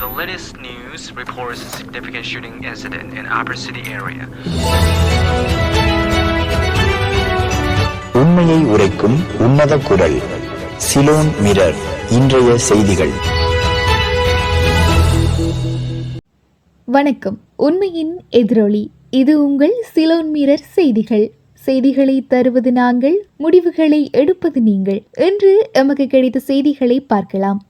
The latest news reports a significant shooting incident in Upper City area. உண்மையை உரைக்கும் உன்னத குரல் சிலோன் மிரர் இன்றைய செய்திகள். வணக்கம். உண்மையின் எதிரொலி. இது உங்கள் சிலோன் மிரர் செய்திகள். செய்திகளை தருவது நாங்கள் முடிவுகளை எடுப்பது நீங்கள். என்று எமக்கு கிடைத்த செய்திகளை பார்க்கலாம்.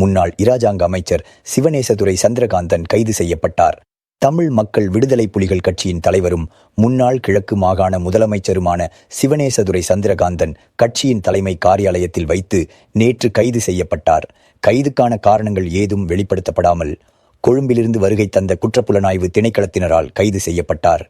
முன்னாள் இராஜாங்க அமைச்சர் சிவநேசதுரை சந்திரகாந்தன் கைது செய்யப்பட்டார். தமிழ் மக்கள் விடுதலை புலிகள் கட்சியின் தலைவரும் முன்னாள் கிழக்கு மாகாண முதலமைச்சருமான சிவநேசதுரை சந்திரகாந்தன் கட்சியின் தலைமை காரியாலயத்தில் வைத்து நேற்று கைது செய்யப்பட்டார். கைதுக்கான காரணங்கள் ஏதும் வெளிப்படுத்தப்படாமல் கொழும்பிலிருந்து வருகை தந்த குற்றப்புலனாய்வு திணைக்களத்தினரால் கைது செய்யப்பட்டார்.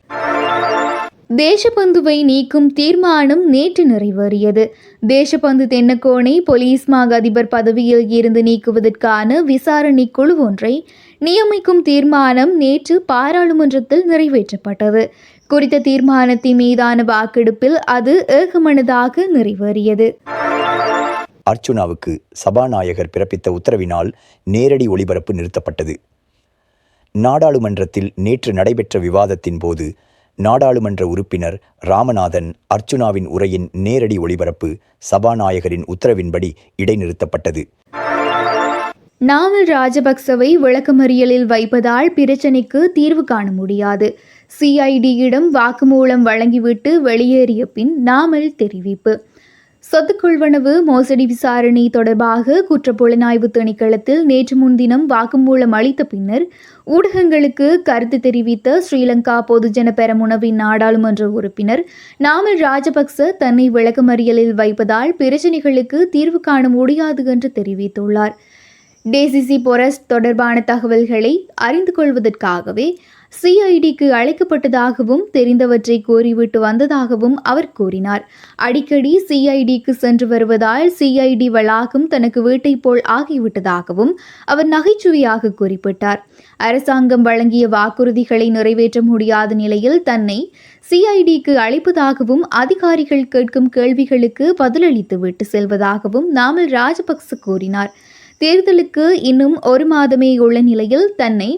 தேசபந்துவை நீக்கும் தீர்மானம் நேற்று நிறைவேறியது. தேசபந்து தென்னக்கோனை போலீஸ் மாக அதிபர் பதவியில் இருந்து நீக்குவதற்கான விசாரணை குழு ஒன்றை நியமிக்கும் தீர்மானம் நேற்று பாராளுமன்றத்தில் நிறைவேற்றப்பட்டது. குறித்த தீர்மானத்தின் மீதான வாக்கெடுப்பில் அது ஏகமனதாக நிறைவேறியது. அர்ச்சுனாவுக்கு சபாநாயகர் பிறப்பித்த உத்தரவினால் நேரடி ஒளிபரப்பு நிறுத்தப்பட்டது. நாடாளுமன்றத்தில் நேற்று நடைபெற்ற விவாதத்தின் போது நாடாளுமன்ற உறுப்பினர் ராமநாதன் அர்ச்சுனாவின் உரையின் நேரடி ஒளிபரப்பு சபாநாயகரின் உத்தரவின்படி இடைநிறுத்தப்பட்டது. நாமல் ராஜபக்சவை விளக்கமறியலில் வைப்பதால் பிரச்சினைக்கு தீர்வு காண முடியாது. சிஐடியிடம் வாக்குமூலம் வழங்கிவிட்டு வெளியேறிய பின் நாமல் தெரிவிப்பு. சொத்து கொள்வனவு மோசடி விசாரணை தொடர்பாக குற்றப்புலனாய்வு திணைக்களத்தில் நேற்று முன்தினம் வாக்குமூலம் அளித்த பின்னர் ஊடகங்களுக்கு கருத்து தெரிவித்த ஸ்ரீலங்கா பொதுஜன பெரமுனவின் நாடாளுமன்ற உறுப்பினர் நாமல் ராஜபக்ச தன்னை விளக்கமறியலில் வைப்பதால் பிரச்சினைகளுக்கு தீர்வு காண முடியாது என்று தெரிவித்துள்ளார். டேசிசி பொரஸ்ட் தொடர்பான தகவல்களை அறிந்து கொள்வதற்காகவே சிஐடிக்கு அழைக்கப்பட்டதாகவும் தெரிந்தவற்றை கோரிவிட்டு வந்ததாகவும் அவர் கூறினார். அடிக்கடி சிஐடிக்கு சென்று வருவதால் சிஐடி வளாகம் தனக்கு வீட்டை போல் ஆகிவிட்டதாகவும் அவர் நகைச்சுவையாக குறிப்பிட்டார். அரசாங்கம் வழங்கிய வாக்குறுதிகளை நிறைவேற்ற முடியாத நிலையில் தன்னை சிஐடிக்கு அழைப்பதாகவும் அதிகாரிகள் கேட்கும் கேள்விகளுக்கு பதிலளித்து விட்டு செல்வதாகவும் நாமல் ராஜபக்ச கூறினார். தேர்தலுக்கு இன்னும் ஒரு மாதமே உள்ள நிலையில் தன்னை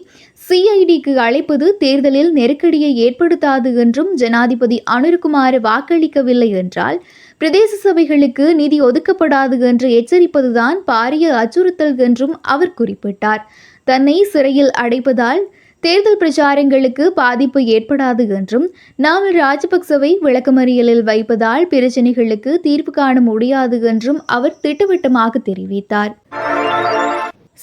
சிஐடிக்கு அழைப்பது தேர்தலில் நெருக்கடியை ஏற்படுத்தாது என்றும் ஜனாதிபதி அனுர்குமார் வாக்களிக்கவில்லை என்றால் பிரதேச சபைகளுக்கு நிதி ஒதுக்கப்படாது என்று எச்சரிப்பதுதான் பாரிய அச்சுறுத்தல் என்றும் அவர் குறிப்பிட்டார். தன்னை சிறையில் அடைப்பதால் தேர்தல் பிரச்சாரங்களுக்கு பாதிப்பு ஏற்படாது என்றும் நாமல் ராஜபக்சவை விளக்கமறியலில் வைப்பதால் பிரச்சினைகளுக்கு தீர்வு காண முடியாது என்றும் அவர் திட்டவட்டமாக தெரிவித்தார்.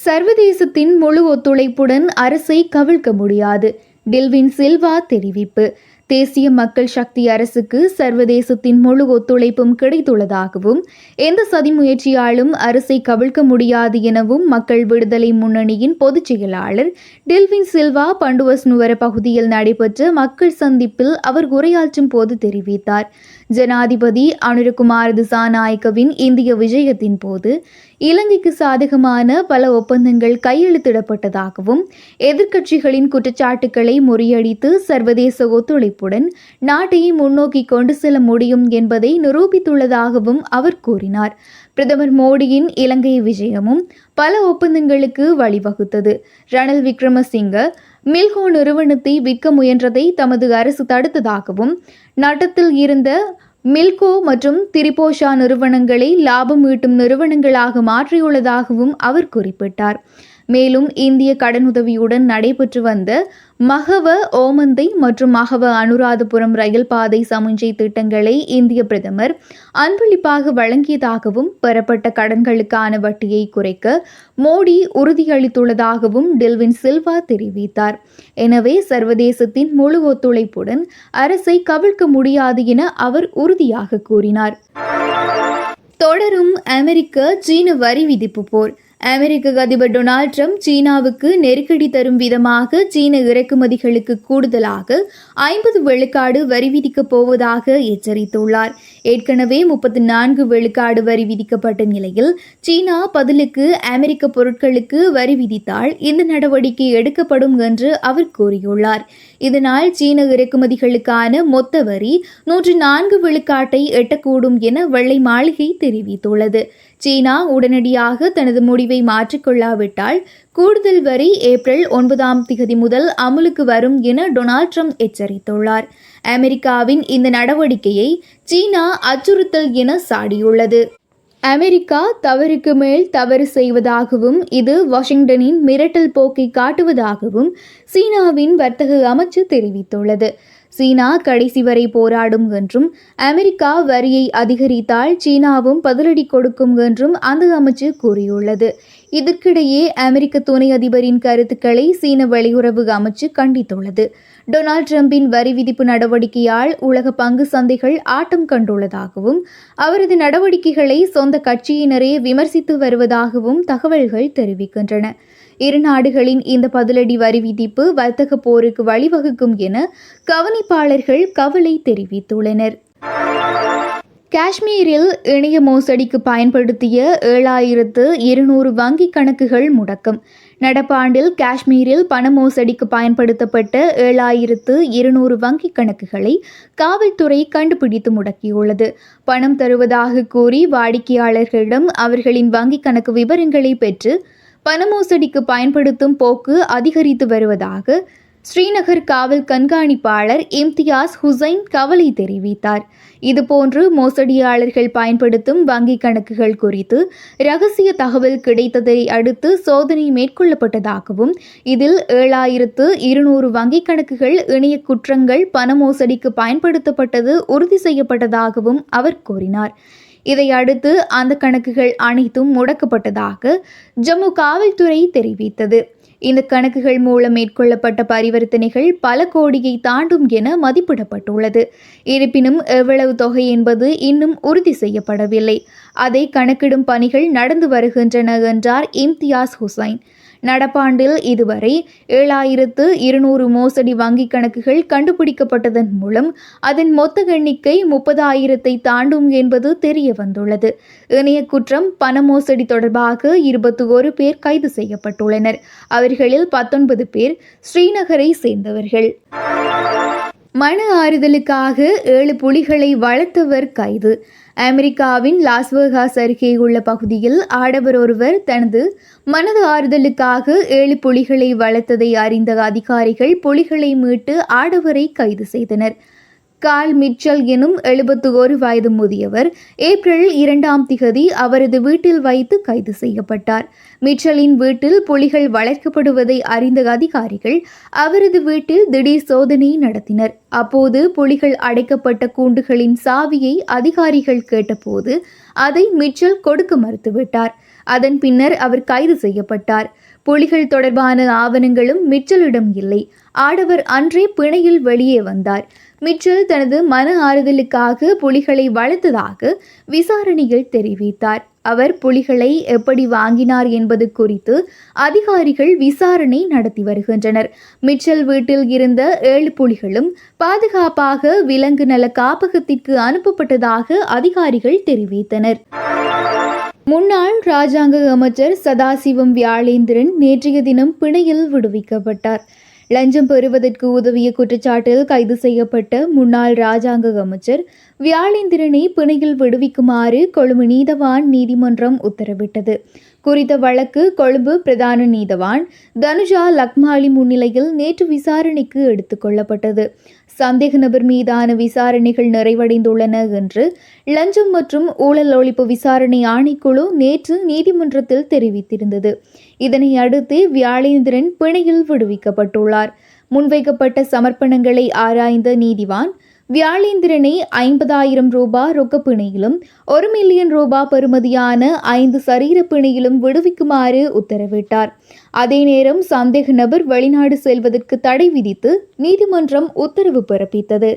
சர்வதேசத்தின் முழு ஒத்துழைப்புடன் அரசை கவிழ்க்க முடியாது டில்வின் சில்வா தெரிவிப்பு. தேசிய மக்கள் சக்தி அரசுக்கு சர்வதேசத்தின் முழு ஒத்துழைப்பும் கிடைத்துள்ளதாகவும் எந்த சதி முயற்சியாலும் அரசை கவிழ்க்க முடியாது எனவும் மக்கள் விடுதலை முன்னணியின் பொதுச் செயலாளர் டில்வின் சில்வா பண்டுவஸ் நுவர பகுதியில் நடைபெற்ற மக்கள் சந்திப்பில் அவர் உரையாற்றும் போது தெரிவித்தார். ஜனாதிபதி அனுரகுமார் திசாநாயக்கவின் இந்திய விஜயத்தின் போது இலங்கைக்கு சாதகமான பல ஒப்பந்தங்கள் கையெழுத்திடப்பட்டதாகவும் எதிர்க்கட்சிகளின் குற்றச்சாட்டுக்களை முறியடித்து சர்வதேச ஒத்துழைப்புடன் நாட்டை முன்னோக்கி கொண்டு செல்ல முடியும் என்பதை நிரூபித்துள்ளதாகவும் அவர் கூறினார். பிரதமர் மோடியின் இலங்கை விஜயமும் பல ஒப்பந்தங்களுக்கு வழிவகுத்தது. ரணில் விக்ரமசிங்க மில்கோ நிறுவனத்தை விற்க முயன்றதை தமது அரசு தடுத்ததாகவும் நட்டத்தில் இருந்த மில்கோ மற்றும் திரிபோஷா நிறுவனங்களை லாபம் ஈட்டும் நிறுவனங்களாக மாற்றியுள்ளதாகவும் அவர் குறிப்பிட்டார். மேலும் இந்திய கடனுதவியுடன் நடைபெற்று வந்த மகவ ஓமந்தை மற்றும் மகவ அனுராதபுரம் ரயில் பாதை சமுஞ்சை திட்டங்களை இந்திய பிரதமர் அன்பளிப்பாக வழங்கியதாகவும் பெறப்பட்ட கடன்களுக்கான வட்டியை குறைக்க மோடி உறுதியளித்துள்ளதாகவும் டில்வின் சில்வா தெரிவித்தார். எனவே சர்வதேசத்தின் முழு ஒத்துழைப்புடன் அரசை கவிழ்க்க முடியாது என அவர் உறுதியாக கூறினார். தொடரும் அமெரிக்க சீன வரி விதிப்பு போர். அமெரிக்க அதிபர் டொனால்ட் ட்ரம்ப் சீனாவுக்கு நெருக்கடி தரும் விதமாக சீன இறக்குமதிகளுக்கு கூடுதலாக ஐம்பது விழுக்காடு வரி விதிக்கப் போவதாக எச்சரித்துள்ளார். ஏற்கனவே முப்பத்தி நான்கு விழுக்காடு வரி விதிக்கப்பட்ட நிலையில் சீனா பதிலுக்கு அமெரிக்க பொருட்களுக்கு வரி விதித்தால் இந்த நடவடிக்கை எடுக்கப்படும் என்று அவர் கூறியுள்ளார். இதனால் சீன இறக்குமதிகளுக்கான மொத்த வரி நூற்றி நான்கு விழுக்காட்டை எட்டக்கூடும் என வெள்ளை மாளிகை தெரிவித்துள்ளது. சீனா உடனடியாக தனது முடிவை மாற்றிக்கொள்ளாவிட்டால் கூடுதல் வரி ஏப்ரல் ஒன்பதாம் திகதி முதல் அமலுக்கு வரும் என டொனால்ட் ட்ரம்ப் எச்சரித்துள்ளார். அமெரிக்காவின் இந்த நடவடிக்கையை சீனா அச்சுறுத்தல் என சாடியுள்ளது. அமெரிக்கா தவறுக்கு மேல் தவறு செய்வதாகவும் இது வாஷிங்டனின் மிரட்டல் போக்கை காட்டுவதாகவும் சீனாவின் வர்த்தக அமைச்சு தெரிவித்துள்ளது. சீனா கடைசி வரை போராடும் என்றும் அமெரிக்கா வரியை அதிகரித்தால் சீனாவும் பதிலடி கொடுக்கும் என்றும் அந்த அமைச்சு கூறியுள்ளது. இதற்கிடையே அமெரிக்க துணை அதிபரின் கருத்துக்களை சீன வெளியுறவு அமைச்சு கண்டித்துள்ளது. டொனால்ட் டிரம்பின் வரி விதிப்பு நடவடிக்கையால் உலக பங்கு சந்தைகள் ஆட்டம் கண்டுள்ளதாகவும் அவரது நடவடிக்கைகளை சொந்த கட்சியினரே விமர்சித்து வருவதாகவும் தகவல்கள் தெரிவிக்கின்றன. இரு நாடுகளின் இந்த பதிலடி வரி விதிப்பு வர்த்தக போருக்கு வழிவகுக்கும் என கவனிப்பாளர்கள் கவலை தெரிவித்துள்ளனர். காஷ்மீரில் இணைய மோசடிக்கு பயன்படுத்திய ஏழாயிரத்து இருநூறு வங்கிக் கணக்குகள் முடக்கம். நடப்பாண்டில் காஷ்மீரில் பண மோசடிக்கு பயன்படுத்தப்பட்ட ஏழாயிரத்து இருநூறு வங்கிக் கணக்குகளை காவல்துறை கண்டுபிடித்து முடக்கியுள்ளது. பணம் தருவதாக கூறி வாடிக்கையாளர்களிடம் அவர்களின் வங்கிக் கணக்கு விவரங்களை பெற்று பண மோசடிக்கு பயன்படுத்தும் போக்கு அதிகரித்து வருவதாக ஸ்ரீநகர் காவல் கண்காணிப்பாளர் இம்தியாஸ் ஹுசைன் கவலை தெரிவித்தார். இதுபோன்று மோசடியாளர்கள் பயன்படுத்தும் வங்கிக் கணக்குகள் குறித்து ரகசிய தகவல் கிடைத்ததை அடுத்து சோதனை மேற்கொள்ளப்பட்டதாகவும் இதில் ஏழாயிரத்து இருநூறு வங்கிக் கணக்குகள் இணைய குற்றங்கள் பண மோசடிக்கு பயன்படுத்தப்பட்டது உறுதி செய்யப்பட்டதாகவும் அவர் கூறினார். இதையடுத்து அந்த கணக்குகள் அனைத்தும் முடக்கப்பட்டதாக ஜம்மு காவல்துறை தெரிவித்தது. இந்த கணக்குகள் மூலம் மேற்கொள்ளப்பட்ட பரிவர்த்தனைகள் பல கோடியை தாண்டும் என மதிப்பிடப்பட்டுள்ளது. இருப்பினும் எவ்வளவு தொகை என்பது இன்னும் உறுதி செய்யப்படவில்லை. அதை கணக்கிடும் பணிகள் நடந்து வருகின்றன என்றார் இம்தியாஸ் ஹுசைன். நடப்பாண்டில் இதுவரை ஏழாயிரத்து இருநூறு மோசடி வங்கிக் கணக்குகள் கண்டுபிடிக்கப்பட்டதன் மூலம் அதன் மொத்த எண்ணிக்கை முப்பதாயிரத்தை தாண்டும் என்பது தெரிய வந்துள்ளது இணைய குற்றம் பண மோசடி தொடர்பாக இருபத்தி ஒரு பேர் கைது செய்யப்பட்டுள்ளனர். அவர்களில் பத்தொன்பது பேர் ஸ்ரீநகரை சேர்ந்தவர்கள். மன ஆறுதலுக்காக ஏழு புலிகளை வளர்த்தவர் கைது. அமெரிக்காவின் லாஸ்வேகாஸ் அருகே உள்ள பகுதியில் ஆடவர் ஒருவர் தனது மனது ஆறுதலுக்காக ஏழு புலிகளை வளர்த்ததை அறிந்த அதிகாரிகள் புலிகளை மீட்டு ஆடவரை கைது செய்தனர். கால் மிச்சல் எனும் எழுபத்து ஒரு வயது முதியவர் ஏப்ரல் இரண்டாம் திகதி அவரது வீட்டில் வைத்து கைது செய்யப்பட்டார். மிச்சலின் வீட்டில் புலிகள் வளர்க்கப்படுவதை அறிந்த அதிகாரிகள் அவரது வீட்டில் திடீர் சோதனை நடத்தினர். அப்போது புலிகள் அடைக்கப்பட்ட கூண்டுகளின் சாவியை அதிகாரிகள் கேட்டபோது அதை மிச்சல் கொடுக்க மறுத்துவிட்டார். அதன் பின்னர் அவர் கைது செய்யப்பட்டார். புலிகள் தொடர்பான ஆவணங்களும் மிச்சலிடம் இல்லை. ஆடவர் அன்றே பிணையில் வெளியே வந்தார். மிச்சல் தனது மன ஆறுதலுக்காக புலிகளை வளர்த்ததாக விசாரணையில் தெரிவித்தார். அவர் புலிகளை எப்படி வாங்கினார் என்பது குறித்து அதிகாரிகள் விசாரணை நடத்தி வருகின்றனர். மிச்சல் வீட்டில் இருந்த ஏழு புலிகளும் பாதுகாப்பாக விலங்கு நல காப்பகத்திற்கு அனுப்பப்பட்டதாக அதிகாரிகள் தெரிவித்தனர். முன்னாள் ராஜாங்க அமைச்சர் சதாசிவம் வியாழேந்திரன் நேற்றைய தினம் பிணையில் விடுவிக்கப்பட்டார். லஞ்சம் பெறுவதற்கு உதவிய குற்றச்சாட்டில் கைது செய்யப்பட்ட முன்னாள் ராஜாங்க அமைச்சர் வியாழேந்திரனை பிணையில் விடுவிக்குமாறு கொழும்பு நீதவான் நீதிமன்றம் உத்தரவிட்டது. குறித்த வழக்கு கொழும்பு பிரதான நீதவான் தனுஜா லக்மாலி முன்னிலையில் நேற்று விசாரணைக்கு எடுத்துக் கொள்ளப்பட்டது. சந்தேக நபர் மீதான விசாரணைகள் நிறைவடைந்துள்ளன என்று லஞ்சம் மற்றும் ஊழல் ஒழிப்பு விசாரணை ஆணைக்குழு நேற்று நீதிமன்றத்தில் தெரிவித்திருந்தது. இதனை அடுத்து வியாழேந்திரன் பிணையில் விடுவிக்கப்பட்டுள்ளார். முன்வைக்கப்பட்ட சமர்ப்பணங்களை ஆராய்ந்த நீதிவான் வியாழேந்திரனை ஐம்பதாயிரம் ரூபாய் ரொக்கப்பிணையிலும் ஒரு மில்லியன் ரூபாய் பெறுமதியான ஐந்து சரீர பிணையிலும் விடுவிக்குமாறு உத்தரவிட்டார். அதே நேரம் சந்தேக நபர் வெளிநாடு செல்வதற்கு தடை விதித்து நீதிமன்றம் உத்தரவு பிறப்பித்தது.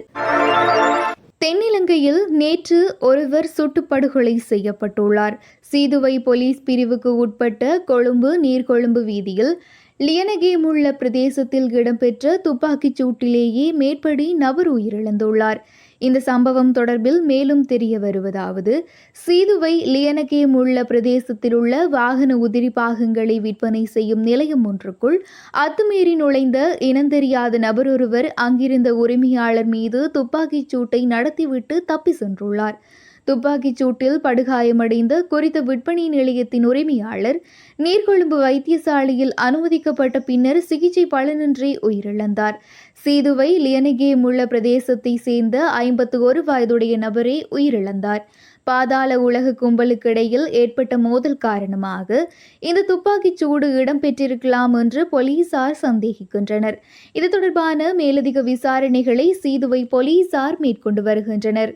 தென்னிலங்கையில் நேற்று ஒருவர் சுட்டுப்படுகொலை செய்யப்பட்டுள்ளார். சீதுவை போலீஸ் பிரிவுக்கு உட்பட்ட கொழும்பு நீர்கொழும்பு வீதியில் லியனகேமுள்ள பிரதேசத்தில் இடம்பெற்ற துப்பாக்கிச் சூட்டிலேயே மேற்படி நபர் உயிரிழந்துள்ளார். இந்த சம்பவம் தொடர்பில் மேலும் தெரிய வருவதாவது சீதுவை லியனகேம் உள்ள பிரதேசத்தில் உள்ள வாகன உதிரி பாகங்களை விற்பனை செய்யும் நிலையம் ஒன்றுக்குள் அத்துமீறி நுழைந்த இனந்தெரியாத நபர் ஒருவர் அங்கிருந்த உரிமையாளர் மீது துப்பாக்கிச் சூட்டை நடத்திவிட்டு தப்பி சென்றுள்ளார். துப்பாக்கிச் சூட்டில் படுகாயமடைந்த குறித்த விற்பனை நிலையத்தின் உரிமையாளர் நீர்கொழும்பு வைத்தியசாலையில் அனுமதிக்கப்பட்ட பின்னர் சிகிச்சை பலனின்றி உயிரிழந்தார். சீதுவை லியனகேம் உள்ள பிரதேசத்தை சேர்ந்த ஐம்பத்து ஒரு வயதுடைய நபரே உயிரிழந்தார். பாதாள உலக கும்பலுக்கிடையில் ஏற்பட்ட மோதல் காரணமாக இந்த துப்பாக்கிச் சூடு இடம்பெற்றிருக்கலாம் என்று போலீசார் சந்தேகிக்கின்றனர். இது தொடர்பான மேலதிக விசாரணைகளை சீதுவை போலீசார் மேற்கொண்டு வருகின்றனர்.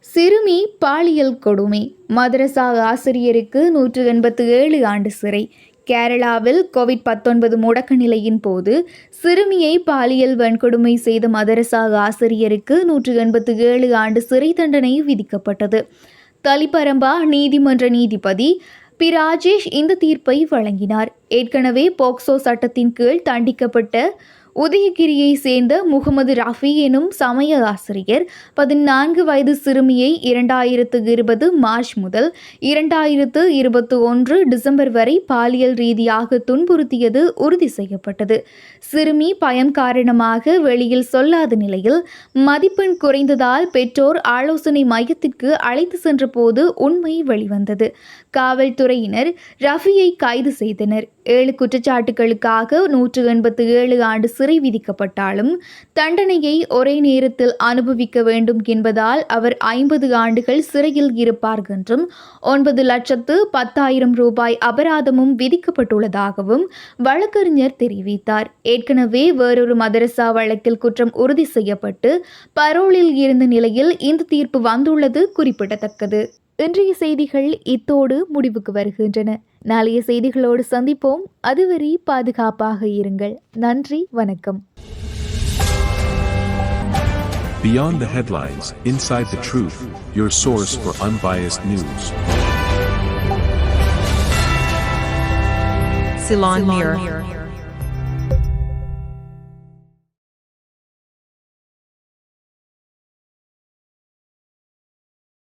சிறுமி பாலியல் கொடுமை. மதரசா ஆசிரியருக்கு நூற்று எண்பத்து ஏழு ஆண்டு சிறை. கேரளாவில் கோவிட் பத்தொன்பது முடக்க நிலையின் போது சிறுமியை பாலியல் வன்கொடுமை செய்த மதரசா ஆசிரியருக்கு நூற்று எண்பத்து ஏழு ஆண்டு சிறை தண்டனை விதிக்கப்பட்டது. தலிபரம்பா நீதிமன்ற நீதிபதி பி. ராஜேஷ் இந்த தீர்ப்பை வழங்கினார். ஏற்கனவே போக்சோ சட்டத்தின் கீழ் தண்டிக்கப்பட்ட உதயகிரியை சேர்ந்த முகமது ரஃபி எனும் சமய ஆசிரியர் பதினான்கு வயது சிறுமியை இரண்டாயிரத்து இருபது மார்ச் முதல் இரண்டாயிரத்து இருபத்தி ஒன்று டிசம்பர் வரை பாலியல் ரீதியாக துன்புறுத்தியது உறுதி செய்யப்பட்டது. சிறுமி பயம் காரணமாக வெளியில் சொல்லாத நிலையில் மதிப்பெண் குறைந்ததால் பெற்றோர் ஆலோசனை மையத்திற்கு அழைத்து சென்றபோது உண்மை வெளிவந்தது. காவல்துறையினர் ரஃபியை கைது செய்தனர். ஏழு குற்றச்சாட்டுகளுக்காக நூற்று எண்பத்து ஏழு ஆண்டு சிறை விதிக்கப்பட்டாலும் தண்டனையை ஒரே நேரத்தில் அனுபவிக்க வேண்டும் என்பதால் அவர் ஐம்பது ஆண்டுகள் சிறையில் இருப்பார் என்றும் ஒன்பது லட்சத்து பத்தாயிரம் ரூபாய் அபராதமும் விதிக்கப்பட்டுள்ளதாகவும் வழக்கறிஞர் தெரிவித்தார். ஏற்கனவே வேறொரு மதரசா வழக்கில் குற்றம் உறுதி செய்யப்பட்டு பரோலில் இருந்த நிலையில் இந்த தீர்ப்பு வந்துள்ளது குறிப்பிடத்தக்கது. இன்றைய செய்திகள் இத்தோடு முடிவுக்கு வருகின்றன நாளைய செய்திகளோடு சந்திப்போம் அதுவரை பாதுகாப்பாக இருங்கள் நன்றி வணக்கம் Beyond the headlines, inside the truth, your source for unbiased news. Ceylon Mirror.